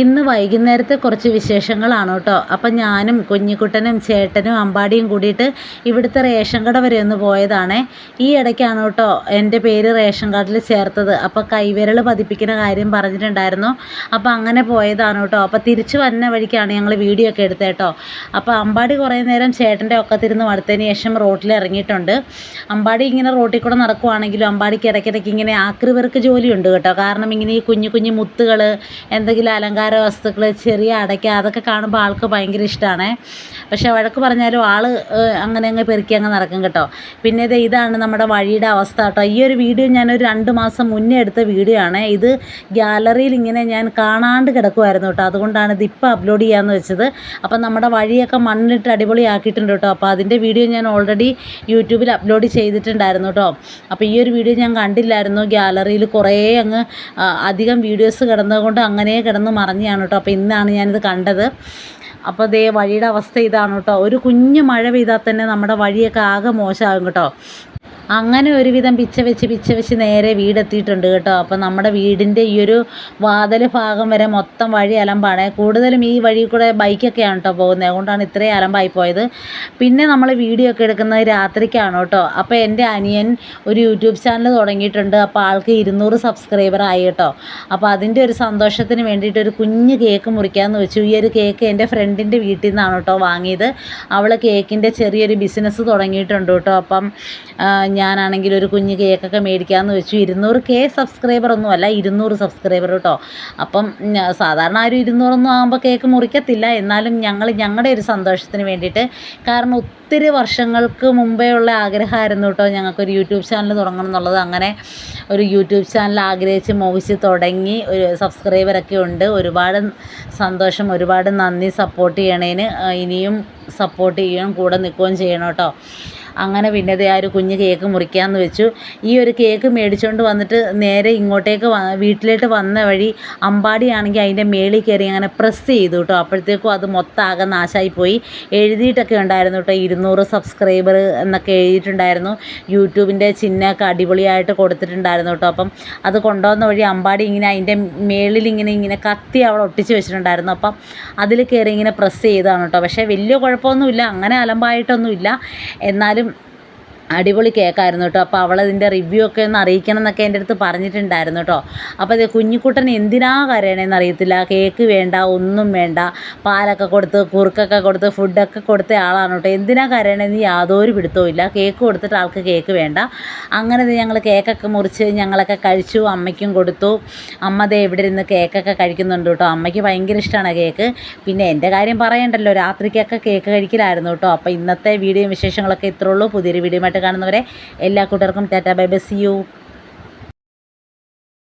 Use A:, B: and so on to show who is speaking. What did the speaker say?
A: ഇന്ന് വൈകുന്നേരത്തെ കുറച്ച് വിശേഷങ്ങളാണ് കേട്ടോ. അപ്പം ഞാനും കുഞ്ഞിക്കുട്ടനും ചേട്ടനും അമ്പാടിയും കൂടിയിട്ട് ഇവിടുത്തെ റേഷൻ കട വരെ ഒന്ന് പോയതാണേ. ഈ ഇടയ്ക്കാണ് കേട്ടോ എന്റെ പേര് റേഷൻ കാർഡിൽ ചേർത്തത്. അപ്പോൾ കൈവിരൽ പതിപ്പിക്കുന്ന കാര്യം പറഞ്ഞിട്ടുണ്ടായിരുന്നു. അപ്പോൾ അങ്ങനെ പോയതാണ് കേട്ടോ. അപ്പോൾ തിരിച്ചു വന്ന വഴിക്കാണ് ഞങ്ങൾ വീഡിയോ ഒക്കെ എടുത്തത് കേട്ടോ. അപ്പോൾ അമ്പാടി കുറേ നേരം ചേട്ടന്റെ ഒക്കത്തിരുന്ന് മടുത്തതിന് ശേഷം റോട്ടിൽ ഇറങ്ങിയിട്ടുണ്ട്. അമ്പാടി ഇങ്ങനെ റോട്ടിൽ കൂടെ നടക്കുവാണെങ്കിലും അമ്പാടിക്ക് ഇടയ്ക്കിടയ്ക്ക് ഇങ്ങനെ ആക്രിവർക്ക് ജോലിയുണ്ട് കേട്ടോ. കാരണം ഇങ്ങനെ ഈ കുഞ്ഞു കുഞ്ഞു മുത്തുകൾ എന്തെങ്കിലും അലങ്കാര വസ്തുക്കൾ ചെറിയ അടയ്ക്ക അതൊക്കെ കാണുമ്പോൾ ആൾക്ക് ഭയങ്കര ഇഷ്ടമാണ് പക്ഷേ വഴക്ക് പറഞ്ഞാലും ആൾ അങ്ങനെ അങ്ങ് പെറുക്കി അങ്ങ് നടക്കും കേട്ടോ. പിന്നെ ഇത് ഇതാണ് നമ്മുടെ വഴിയുടെ അവസ്ഥ കേട്ടോ. ഈ ഒരു വീഡിയോ ഞാനൊരു രണ്ട് മാസം മുന്നേ എടുത്ത വീഡിയോ ആണ്. ഇത് ഗ്യാലറിയിൽ ഇങ്ങനെ ഞാൻ കാണാണ്ട് കിടക്കുമായിരുന്നു കേട്ടോ. അതുകൊണ്ടാണ് ഇത് ഇപ്പോൾ അപ്ലോഡ് ചെയ്യാമെന്ന് വെച്ചത്. അപ്പം നമ്മുടെ വഴിയൊക്കെ മണ്ണിട്ട് അടിപൊളിയാക്കിയിട്ടുണ്ട് കേട്ടോ. അപ്പോൾ അതിന്റെ വീഡിയോ ഞാൻ ഓൾറെഡി യൂട്യൂബിൽ അപ്ലോഡ് ചെയ്തിട്ടുണ്ടായിരുന്നു കേട്ടോ. അപ്പോൾ ഈ ഒരു വീഡിയോ ഞാൻ കണ്ടില്ലായിരുന്നു. ഗ്യാലറിയിൽ കുറേ അങ്ങ് അധികം വീഡിയോസ് കിടന്നതുകൊണ്ട് അങ്ങനെ കിടന്ന് മറിഞ്ഞാണ് കേട്ടോ. അപ്പോൾ ഇന്നാണ് ഞാനിത് കണ്ടത്. അപ്പോൾ ദേ വഴിയുടെ അവസ്ഥ ഇതാണ് കേട്ടോ. ഒരു കുഞ്ഞു മഴ പെയ്താൽ തന്നെ നമ്മുടെ വഴിയൊക്കെ ആകെ മോശമാകും കേട്ടോ. അങ്ങനെ ഒരുവിധം പിച്ച വെച്ച് പിച്ച വെച്ച് നേരെ വീടെത്തിയിട്ടുണ്ട് കേട്ടോ. അപ്പം നമ്മുടെ വീടിന്റെ ഈ ഒരു വാതൽ ഭാഗം വരെ മൊത്തം വഴി അലമ്പാണ്. കൂടുതലും ഈ വഴി കൂടെ ബൈക്കൊക്കെയാണ് കേട്ടോ പോകുന്നത്. അതുകൊണ്ടാണ് ഇത്രയും അലമ്പായി പോയത്. പിന്നെ നമ്മൾ വീഡിയോ ഒക്കെ എടുക്കുന്നത് രാത്രിക്കാണ് കേട്ടോ. അപ്പോൾ എന്റെ അനിയൻ ഒരു യൂട്യൂബ് ചാനൽ തുടങ്ങിയിട്ടുണ്ട്. അപ്പോൾ ആൾക്ക് ഇരുന്നൂറ് സബ്സ്ക്രൈബർ ആയി കേട്ടോ. അപ്പോൾ അതിന്റെ ഒരു സന്തോഷത്തിന് വേണ്ടിയിട്ട് ഒരു കുഞ്ഞ് കേക്ക് മുറിക്കാമെന്ന് വെച്ചു. ഈ ഒരു കേക്ക് എന്റെ ഫ്രണ്ടിന്റെ വീട്ടിൽ നിന്നാണ് കേട്ടോ വാങ്ങിയത്. അവൾ കേക്കിന്റെ ചെറിയൊരു ബിസിനസ് തുടങ്ങിയിട്ടുണ്ട് കേട്ടോ. അപ്പം ഞാനാണെങ്കിൽ ഒരു കുഞ്ഞ് കേക്കൊക്കെ മേടിക്കാമെന്ന് വെച്ചു. ഇരുന്നൂറ് കെ സബ്സ്ക്രൈബർ ഒന്നും അല്ല ഇരുന്നൂറ് സബ്സ്ക്രൈബർ കേട്ടോ അപ്പം സാധാരണ ആരും ഇരുന്നൂറൊന്നും ആകുമ്പോൾ കേക്ക് മുറിക്കത്തില്ല. എന്നാലും ഞങ്ങൾ ഞങ്ങളുടെ ഒരു സന്തോഷത്തിന് വേണ്ടിയിട്ട് കാരണം ഒത്തിരി വർഷങ്ങൾക്ക് മുമ്പേ ഉള്ള ആഗ്രഹമായിരുന്നു കേട്ടോ ഞങ്ങൾക്കൊരു യൂട്യൂബ് ചാനൽ തുടങ്ങണം എന്നുള്ളത്. അങ്ങനെ ഒരു യൂട്യൂബ് ചാനൽ ആഗ്രഹിച്ച് മോഹിച്ച് തുടങ്ങി ഒരു സബ്സ്ക്രൈബറൊക്കെ ഉണ്ട്. ഒരുപാട് സന്തോഷം ഒരുപാട് നന്ദി സപ്പോർട്ട് ചെയ്യണേന് ഇനിയും സപ്പോർട്ട് ചെയ്യണം കൂടെ നിൽക്കുകയും ചെയ്യണം കേട്ടോ അങ്ങനെ പിന്നെ ദേ ആ ഒരു കുഞ്ഞ് കേക്ക് മുറിക്കാമെന്ന് വെച്ചു. ഈ ഒരു കേക്ക് മേടിച്ചുകൊണ്ട് വന്നിട്ട് നേരെ ഇങ്ങോട്ടേക്ക് വീട്ടിലോട്ട് വന്ന വഴി അമ്പാടിയാണെങ്കിൽ അതിന്റെ മേളിൽ കയറി അങ്ങനെ പ്രസ് ചെയ്തു കേട്ടോ അപ്പോഴത്തേക്കും അത് മൊത്തം ആകെ നാശമായിപ്പോയി എഴുതിയിട്ടൊക്കെ ഉണ്ടായിരുന്നു കേട്ടോ ഇരുന്നൂറ് സബ്സ്ക്രൈബർ എന്നൊക്കെ എഴുതിയിട്ടുണ്ടായിരുന്നു. യൂട്യൂബിന്റെ ചിഹ്നമൊക്കെ അടിപൊളിയായിട്ട് കൊടുത്തിട്ടുണ്ടായിരുന്നു കേട്ടോ അപ്പം അത് കൊണ്ടുവന്ന വഴി അമ്പാടി ഇങ്ങനെ അതിന്റെ മേളിൽ ഇങ്ങനെ ഇങ്ങനെ കത്തി അവിടെ ഒട്ടിച്ച് വെച്ചിട്ടുണ്ടായിരുന്നു. അപ്പം അതിൽ കയറി ഇങ്ങനെ പ്രസ് ചെയ്തതാണ് കേട്ടോ പക്ഷേ വലിയ കുഴപ്പമൊന്നുമില്ല. അങ്ങനെ അലമ്പായിട്ടൊന്നുമില്ല. എന്നാലും അടിപൊളി കേക്കായിരുന്നു കേട്ടോ. അപ്പോൾ അവളതിന്റെ റിവ്യൂ ഒക്കെ ഒന്ന് അറിയിക്കണം എന്നൊക്കെ എന്റെ അടുത്ത് പറഞ്ഞിട്ടുണ്ടായിരുന്നു കേട്ടോ. അപ്പോൾ അതെ കുഞ്ഞിക്കുട്ടൻ എന്തിനാ കരയണേന്ന് അറിയത്തില്ല. കേക്ക് വേണ്ട ഒന്നും വേണ്ട. പാലൊക്കെ കൊടുത്ത് കുറുക്കൊക്കെ കൊടുത്ത് ഫുഡൊക്കെ കൊടുത്ത ആളാണ് കേട്ടോ. എന്തിനാ കരയണേന്ന് യാതൊരു പിടുത്തവും ഇല്ല. കേക്ക് കൊടുത്തിട്ട് ആൾക്ക് കേക്ക് വേണ്ട. അങ്ങനെ ഞങ്ങൾ കേക്കൊക്കെ മുറിച്ച് ഞങ്ങളൊക്കെ കഴിച്ചു അമ്മയ്ക്കും കൊടുത്തു. അമ്മ ദേ ഇവിടെ ഇരുന്ന് കേക്കൊക്കെ കഴിക്കുന്നുണ്ട് കേട്ടോ. അമ്മയ്ക്ക് ഭയങ്കര ഇഷ്ടമാണ് കേക്ക്. പിന്നെ എന്റെ കാര്യം പറയണ്ടല്ലോ. രാത്രിക്കൊക്കെ കേക്ക് കഴിക്കലായിരുന്നു കേട്ടോ. അപ്പോൾ ഇന്നത്തെ വീഡിയോ വിശേഷങ്ങളൊക്കെ ഇത്രയുള്ളൂ പുതിയൊരു വീഡിയോ കാണുന്നവരെ എല്ലാ കൂട്ടർക്കും ടാറ്റാ ബൈ ബൈ യു